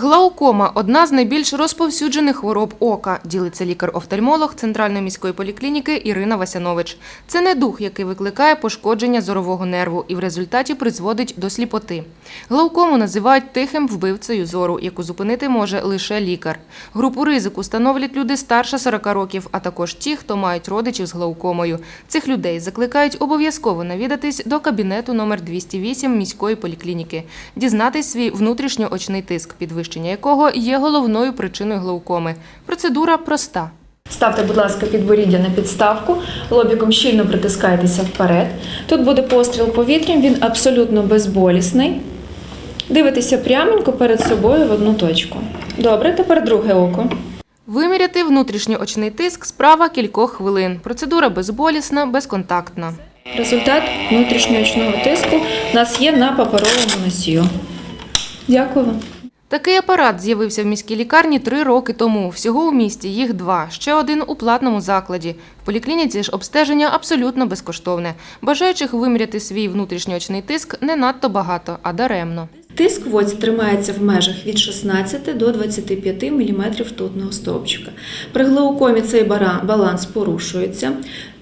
Глаукома одна з найбільш розповсюджених хвороб ока, ділиться лікар-офтальмолог Центральної міської поліклініки Ірина Васянович. Це недух, який викликає пошкодження зорового нерву і в результаті призводить до сліпоти. Глаукому називають тихим вбивцею зору, яку зупинити може лише лікар. Групу ризику становлять люди старше 40 років, а також ті, хто мають родичів з глаукомою. Цих людей закликають обов'язково навідатись до кабінету номер 208 міської поліклініки, дізнатись свій внутрішньоочний тиск, підвищення якого є головною причиною глаукоми. Процедура проста. Ставте, будь ласка, підборіддя на підставку, лобіком щільно притискайтеся вперед. Тут буде постріл повітрям, він абсолютно безболісний. Дивитеся пряменько перед собою в одну точку. Добре, тепер друге око. Виміряти внутрішньоочний тиск справа кількох хвилин. Процедура безболісна, безконтактна. Результат внутрішньоочного тиску у нас є на паперовому носію. Дякую вам. Такий апарат з'явився в міській лікарні три роки тому. Всього у місті їх два, ще один у платному закладі. В поліклініці ж обстеження абсолютно безкоштовне. Бажаючих виміряти свій внутрішньоочний тиск не надто багато, а даремно. Тиск в оці тримається в межах від 16 до 25 мм ртутного стовпчика. При глаукомі цей баланс порушується.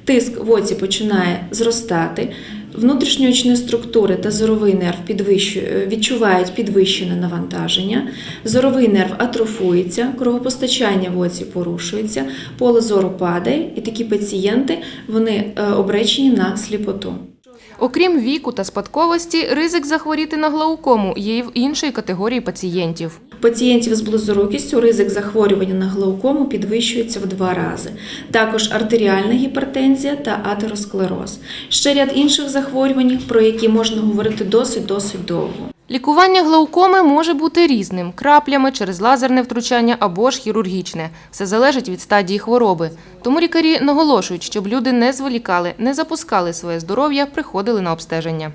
Тиск в оці починає зростати. Внутрішньоочні структури та зоровий нерв підвищу- відчувають підвищене навантаження. Зоровий нерв атрофується, кровопостачання в оці порушується, поле зору падає, і такі пацієнти вони е, обречені на сліпоту. Окрім віку та спадковості, ризик захворіти на глаукому є й в іншої категорії пацієнтів. Пацієнтів з близорукістю ризик захворювання на глаукому підвищується в два рази. Також артеріальна гіпертензія та атеросклероз. Ще ряд інших захворювань, про які можна говорити досить-досить довго. Лікування глаукоми може бути різним краплями через лазерне втручання або ж хірургічне. Все залежить від стадії хвороби. Тому лікарі наголошують, щоб люди не зволікали, не запускали своє здоров'я, приходили на обстеження.